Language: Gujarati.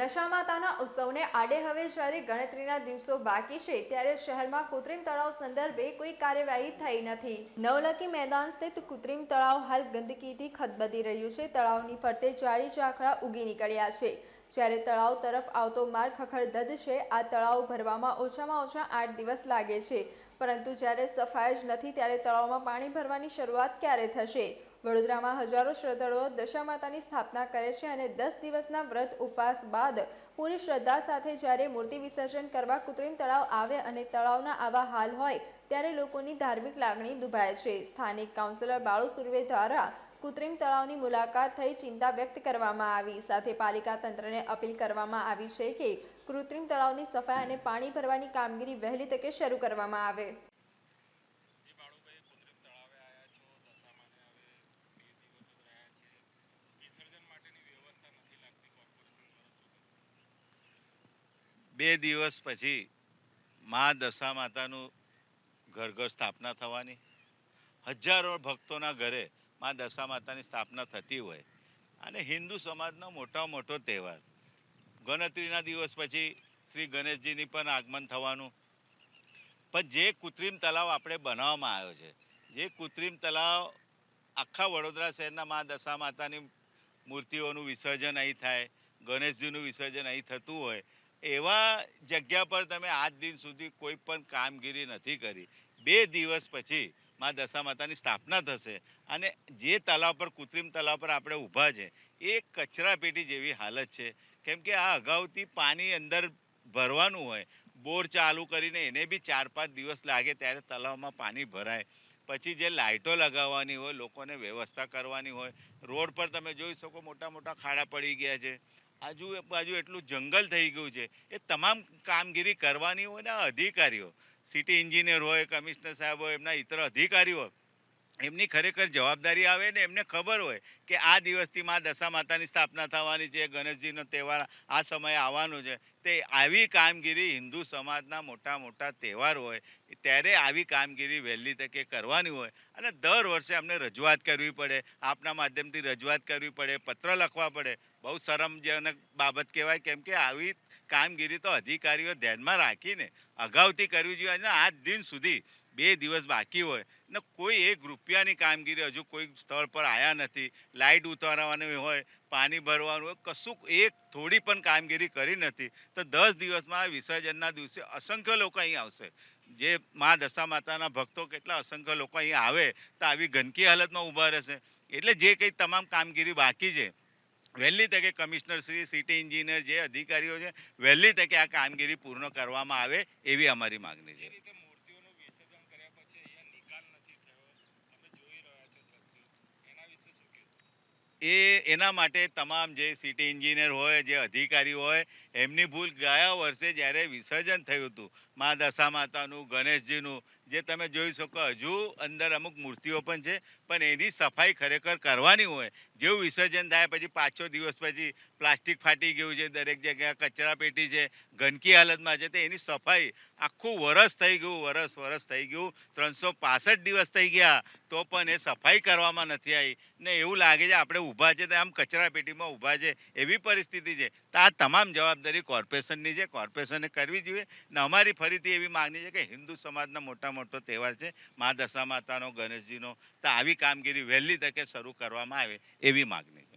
દશામાતાના ઉત્સવને આડે હવે જ્યારે ગણતરીના દિવસો બાકી છે, ત્યારે શહેરમાં કૃત્રિમ તળાવ સંદર્ભે કોઈ કાર્યવાહી થઈ નથી. નવલખી મેદાન સ્થિત કૃત્રિમ તળાવ હાલ ગંદકીથી ખદબદી રહ્યું છે. તળાવની ફરતે જાળી ઝાંખરા ઉગી નીકળ્યા છે. જ્યારે તળાવ તરફ આવતો માર્ગ ખખડધજ છે, આ તળાવ ભરવામાં ઓછામાં ઓછા આઠ દિવસ લાગે છે. પરંતુ જ્યારે સફાઈ જ નથી, ત્યારે તળાવમાં પાણી ભરવાની શરૂઆત ક્યારે થશે? વડોદરામાં હજારો શ્રદ્ધાળુઓ દશા માતાની સ્થાપના કરે છે અને દસ દિવસના વ્રત ઉપવાસ બાદ પૂરી શ્રદ્ધા સાથે જ્યારે મૂર્તિ વિસર્જન કરવા કૃત્રિમ તળાવ આવે અને તળાવના આવા હાલ હોય, ત્યારે લોકોની ધાર્મિક લાગણી દુભાય છે. સ્થાનિક કાઉન્સિલર બાળુ સુર્વે દ્વારા કૃત્રિમ તળાવની મુલાકાત થઈ ચિંતા વ્યક્ત કરવામાં આવી. સાથે પાલિકા તંત્રને અપીલ કરવામાં આવી છે કે કૃત્રિમ તળાવની સફાઈ અને પાણી ભરવાની કામગીરી વહેલી તકે શરૂ કરવામાં આવે એ બાળુભાઈ કુંદરીમ તળાવે આવ્યા છો દશામાને હવે બે દિવસ જ રહ્યા છે વિસર્જન માટેની વ્યવસ્થા નથી લાગતી કોર્પોરેશન દ્વારા શું કહેશો બે દિવસ પછી મા દશા માતાનું ઘર ઘર સ્થાપના થવાની. હજારો ભક્તોના ઘરે મા દશા માતાની સ્થાપના થતી હોય. અને હિન્દુ સમાજનો મોટા મોટો તહેવાર. ગણતરીના દિવસ પછી શ્રી ગણેશજીની પણ આગમન થવાનું. પણ જે કૃત્રિમ તલાવ આપણે બનાવવામાં આવ્યો છે, જે કૃત્રિમ તલાવ આખા વડોદરા શહેરના મા દશા માતાની મૂર્તિઓનું વિસર્જન અહીં થાય, ગણેશજીનું વિસર્જન અહીં થતું હોય એવા જગ્યા પર તમે આજ દિન સુધી કોઈ પણ કામગીરી નથી કરી. બે દિવસ પછી મા દશા માતાની સ્થાપના થશે અને જે તલાવ પર, કૃત્રિમ તલાવ પર આપણે ઊભા છે, એ કચરાપેટી જેવી હાલત છે. કેમ કે આ અગાઉથી પાણી અંદર ભરવાનું હોય, બોર ચાલુ કરીને એને બી ચાર પાંચ દિવસ લાગે ત્યારે તલાવમાં પાણી ભરાય. પછી જે લાઇટો લગાવવાની હોય, લોકોને વ્યવસ્થા કરવાની હોય, રોડ પર તમે જોઈ શકો મોટા મોટા ખાડા પડી ગયા છે. આજુ બાજુ એટલું જંગલ થઈ ગયું છે. એ તમામ કામગીરી કરવાની હોય ને અધિકારીઓ, સિટી એન્જિનિયર હોય, કમિશનર સાહેબ હોય, એમના ઇતર અધિકારીઓ એમની ખરેખર જવાબદારી આવે ને એમને ખબર હોય કે આ દિવસથી મા દશા માતાની સ્થાપના થવાની છે, ગણેશજીનો તહેવાર આ સમયે આવવાનો છે. તે આવી કામગીરી હિન્દુ સમાજના મોટા મોટા તહેવાર હોય, ત્યારે આવી કામગીરી વહેલી તકે કરવાની હોય અને દર વર્ષે અમને રજૂઆત કરવી પડે, આપના માધ્યમથી રજૂઆત કરવી પડે, પત્ર લખવા પડે. બહુ શરમજનક બાબત કહેવાય, કેમ કે આવી કામગીરી તો અધિકારીઓ ધ્યાનમાં રાખીને અગાઉથી કરવી જોઈએ અને આજ દિન સુધી બે દિવસ બાકી હોય ને કોઈ એક રૂપિયાની કામગીરી હજુ કોઈ સ્થળ પર આવ્યા નથી. લાઇટ ઉતારવાની હોય, પાણી ભરવાનું હોય કશું એક થોડી પણ કામગીરી કરી નથી. તો દસ દિવસમાં વિસર્જનના દિવસે અસંખ્ય લોકો અહીં આવશે. જે મા દશા માતાના ભક્તો કેટલા અસંખ્ય લોકો અહીં આવે, તો આવી ગંદકી હાલતમાં ઊભા રહેશે. એટલે જે કંઈ તમામ કામગીરી બાકી છે, વહેલી તકે કમિશનર શ્રી, સિટી એન્જિનિયર જે અધિકારીઓ છે, વહેલી તકે આ કામગીરી પૂર્ણ કરવામાં આવે એવી અમારી માગણી છે રીતે મૂર્તિઓનું વિસર્જન કર્યા પછી અહીંયા નિકાલ નથી થયો તમે જોઈ રહ્યા છો દ્રશ્યો એના વિશે શું કહેશો એ એના માટે તમામ જે સિટી એન્જિનિયર હોય, જે અધિકારી હોય, એમની ભૂલ ગયા વર્ષે જ્યારે વિસર્જન થયું હતું. મા દશા માતાનું ગણેશજીનું, જે તમે જોઈ શકો હજુ અંદર અમુક મૂર્તિઓ પણ છે, પણ એની સફાઈ ખરેખર કરવાની હોય. જેવું વિસર્જન થાય પછી પાંચ દિવસ પછી પ્લાસ્ટિક ફાટી ગયું છે, દરેક જગ્યાએ કચરા પેટી છે ગંદકી હાલતમાં છે તો એની સફાઈ આખું વરસ થઈ ગયું, વરસ વરસ થઈ ગયું. ત્રણસો પાસઠ દિવસ થઈ ગયા, તો પણ એ સફાઈ કરવામાં નથી આવી. ને એવું લાગે છે આપણે ઊભા છે તો આમ કચરાપેટીમાં ઊભા છે, એવી પરિસ્થિતિ છે. તો આ તમામ જવાબદારી કોર્પોરેશનની છે. કોર્પોરેશને કરવી જોઈએ. ને અમારી ફરીથી એવી માગણી છે કે હિન્દુ સમાજનો મોટા મોટો તહેવાર છે, મા દશા માતાનો ગણેશજીનો. તો આવી કામગીરી વહેલી તકે શરૂ કરવામાં આવે એવી માગણી